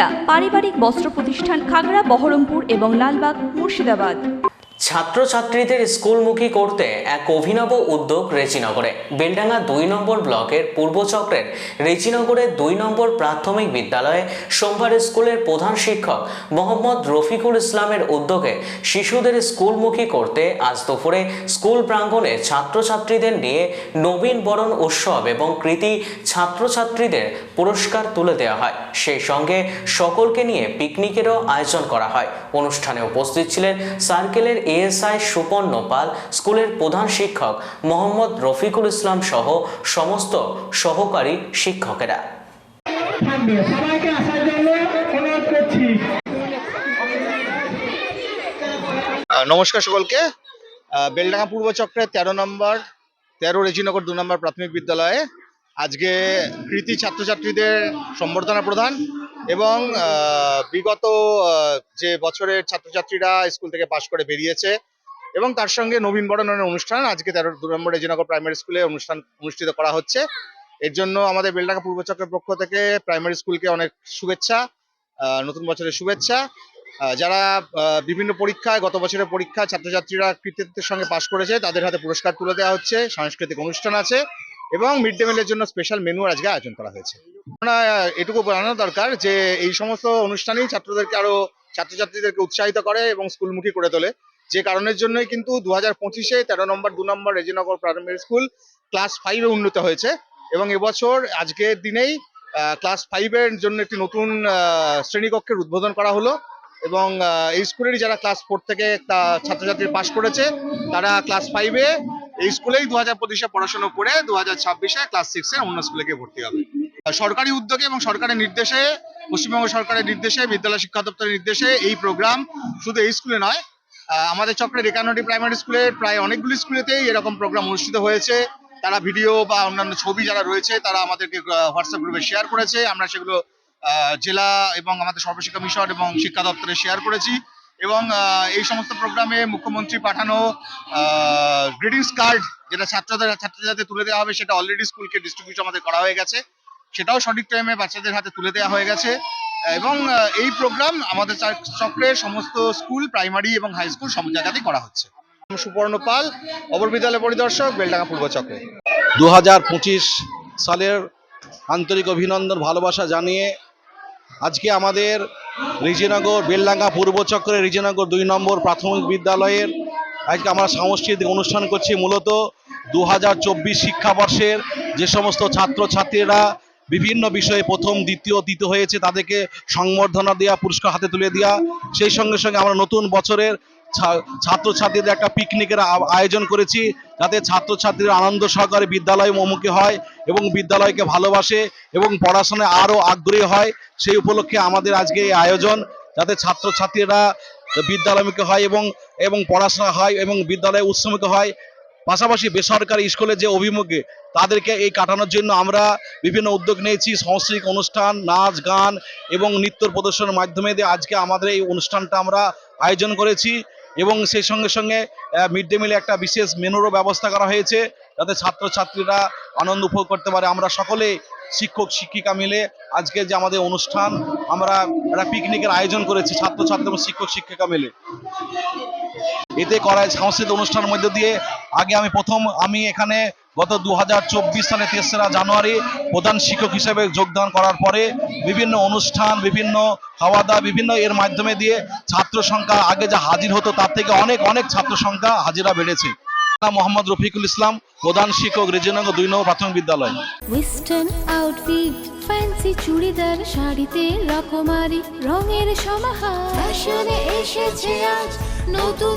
সুনিতা পারিবারিক বস্ত্র প্রতিষ্ঠান খাগড়া বহরমপুর এবং লালবাগ মুর্শিদাবাদ। ছাত্রছাত্রীদের স্কুলমুখী করতে এক অভিনব উদ্যোগ রেচিনগরে বেলডাঙ্গা দুই নম্বর ব্লকের পূর্বচক্রের রেজিনগরের দুই নম্বর প্রাথমিক বিদ্যালয়ে সোমবার স্কুলের প্রধান শিক্ষক মোহাম্মদ রফিকুল ইসলামের উদ্যোগে শিশুদের স্কুলমুখী করতে আজ দুপুরে স্কুল প্রাঙ্গণে ছাত্রছাত্রীদের নিয়ে নবীন বরণ উৎসব এবং কৃতি ছাত্রছাত্রীদের পুরস্কার তুলে দেওয়া হয়। সেই সঙ্গে সকলকে নিয়ে পিকনিকেরও আয়োজন করা হয়। অনুষ্ঠানে উপস্থিত ছিলেন সার্কেলের এএসআই সুপর্ণ পাল স্কুলের প্রধান শিক্ষক মোহাম্মদ রফিকুল ইসলাম সহ সমস্ত সহকারী শিক্ষকেরা। সবাইকে আসার জন্য অনুরোধ করছি। নমস্কার সকলকে। আহ, বেলডাঙ্গা পূর্ব চক্রের তেরো নম্বর তেরো রেজিনগর দু নম্বর প্রাথমিক বিদ্যালয়ে আজকে কৃতি ছাত্রছাত্রীদের সম্বর্ধনা প্রদান। এবং বিগত যে বছরের ছাত্রছাত্রীরা স্কুল থেকে পাশ করে বেরিয়েছে এবং তার সঙ্গে নবীন বরণের অনুষ্ঠান, আজকে তেরো, দু নম্বর রেজিনগর প্রাইমারি স্কুলে অনুষ্ঠান অনুষ্ঠিত করা হচ্ছে। এর জন্য আমাদের বেলডাঙ্গা পূর্ব চক্রের পক্ষ থেকে প্রাইমারি স্কুলকে অনেক শুভেচ্ছা নতুন বছরের শুভেচ্ছা। যারা বিভিন্ন পরীক্ষায়, গত বছরের পরীক্ষা ছাত্রছাত্রীরা কৃতিত্বের সঙ্গে পাশ করেছে, তাদের হাতে পুরস্কার তুলে দেওয়া হচ্ছে, সাংস্কৃতিক অনুষ্ঠান আছে। এবং মিড ডে মিলের জন্য স্পেশাল মেনু আজকে আয়োজন করা হয়েছে। এটুকু জানানো দরকার যে, এই সমস্ত অনুষ্ঠানেই ছাত্রদেরকে আরও, ছাত্রছাত্রীদেরকে উৎসাহিত করে এবং স্কুলমুখী করে তোলে। যে কারণের জন্যই কিন্তু দু হাজার পঁচিশে তেরো নম্বর, দু নম্বর রেজিনগর প্রাথমিক স্কুল ক্লাস ফাইভে উন্নীত হয়েছে এবং এবছর আজকের দিনেই ক্লাস ফাইভের জন্য একটি নতুন শ্রেণীকক্ষের উদ্বোধন করা হলো এবং এই স্কুলেরই যারা ক্লাস ফোর থেকে ছাত্রছাত্রী পাশ করেছে, তারা ক্লাস ফাইভে এই স্কুলেই দু হাজার পঁচিশে পড়াশোনা করে দু হাজার ছাব্বিশে ক্লাস সিক্সে অন্য স্কুলে গিয়ে ভর্তি হবে। সরকারি উদ্যোগে এবং সরকারের নির্দেশে, পশ্চিমবঙ্গ সরকারের নির্দেশে, বিদ্যালয় শিক্ষা দপ্তরের নির্দেশে এই প্রোগ্রাম শুধু এই স্কুলে নয় আমাদের চক্রের একান্নটি প্রাইমারি স্কুলের প্রায় অনেকগুলি স্কুলেতেই এরকম প্রোগ্রাম অনুষ্ঠিত হয়েছে। তারা ভিডিও বা অন্যান্য ছবি যারা রয়েছে, তারা আমাদেরকে হোয়াটসঅ্যাপ গ্রুপে শেয়ার করেছে। আমরা সেগুলো জেলা এবং আমাদের সর্বশিক্ষা মিশন এবং শিক্ষা দপ্তরে শেয়ার করেছি। এবং এই সমস্ত প্রোগ্রামে মুখ্যমন্ত্রী পাঠানো গ্রিটিংস কার্ড যেটা ছাত্রদের ছাত্রছাত্রীদের তুলে দেওয়া হবে সেটা অলরেডি স্কুলকে ডিস্ট্রিবিউট আমাদের করা হয়ে গেছে। সেটাও সঠিক টাইমে বাচ্চাদের হাতে তুলে দেওয়া হয়ে গেছে। এবং এই প্রোগ্রাম আমাদের চাক- চক্রের সমস্ত স্কুল প্রাইমারি এবং হাই স্কুল সব জায়গাতেই করা হচ্ছে। সুপর্ণ পাল অপর বিদ্যালয় পরিদর্শক বেলডাঙ্গা পূর্ব চক্রে। দু হাজার পঁচিশ সালের আন্তরিক অভিনন্দন ভালোবাসা জানিয়ে আজকে আমাদের রিজিনগর, বেলডাঙ্গা, পূর্ব চক্রের রিজিনগর দুই নম্বর প্রাথমিক বিদ্যালয়ের আজকে আমরা সাংস্কৃতিক অনুষ্ঠান করছি। মূলত দু হাজার চব্বিশ শিক্ষাবর্ষের যে সমস্ত ছাত্রছাত্রীরা বিভিন্ন বিষয়ে প্রথম, দ্বিতীয় তৃতীয় হয়েছে, তাদেরকে সংবর্ধনা দেওয়া পুরস্কার হাতে তুলে দেওয়া সেই সঙ্গে সঙ্গে আমরা নতুন বছরের ছাত্রছাত্রীদের একটা পিকনিকের আয়োজন করেছি। যাতে ছাত্রছাত্রীরা আনন্দ সহকারে বিদ্যালয় মুখী হয় এবং বিদ্যালয়কে ভালোবাসে এবং পড়াশোনায় আরও আগ্রহী হয়, সেই উপলক্ষে আমাদের আজকে এই আয়োজন। যাতে ছাত্রছাত্রীরা বিদ্যালয়মুখী হয় এবং এবং পড়াশোনা হয় এবং বিদ্যালয়ে উৎসমুখী হয়। পাশাপাশি বেসরকারি স্কুলে যে অভিমুখে তাদেরকে এই কাটানোর জন্য আমরা বিভিন্ন উদ্যোগ নিয়েছি। সাংস্কৃতিক অনুষ্ঠান, নাচ, গান এবং নৃত্য প্রদর্শনের মাধ্যমে দিয়ে আজকে আমাদের এই অনুষ্ঠানটা আমরা আয়োজন করেছি। এবং সেই সঙ্গে সঙ্গে মিড ডে মিলে একটা বিশেষ মেনুরও ব্যবস্থা করা হয়েছে, যাতে ছাত্রছাত্রীরা আনন্দ উপভোগ করতে পারে। আমরা সকলে শিক্ষক, শিক্ষিকা মিলে আজকে যে আমাদের অনুষ্ঠান, আমরা একটা পিকনিকের আয়োজন করেছি, ছাত্রছাত্রী এবং শিক্ষক, শিক্ষিকা মিলে। এতে করায় সাংস্কৃতিক অনুষ্ঠানের মধ্যে দিয়ে। আগে আমি প্রথম, আমি এখানে গত দু সালে তেসরা জানুয়ারি প্রধান শিক্ষক হিসেবে যোগদান করার পরে বিভিন্ন অনুষ্ঠান বিভিন্ন খাওয়া দাওয়া বিভিন্ন এর মাধ্যমে দিয়ে ছাত্র সংখ্যা আগে যা হাজির হতো তার থেকে অনেক অনেক ছাত্র সংখ্যা হাজিরা বেড়েছে। মোহাম্মদ রফিকুল ইসলাম প্রধান শিক্ষক রেজিনগর দুই নম্বর প্রাথমিক বিদ্যালয়। ওয়েস্টার্ন আউটফিট ফ্যান্সি চুড়িদার শাড়িতে রকমারি রঙের সমাহার। ফ্যাশনে এসেছে আজ নতুন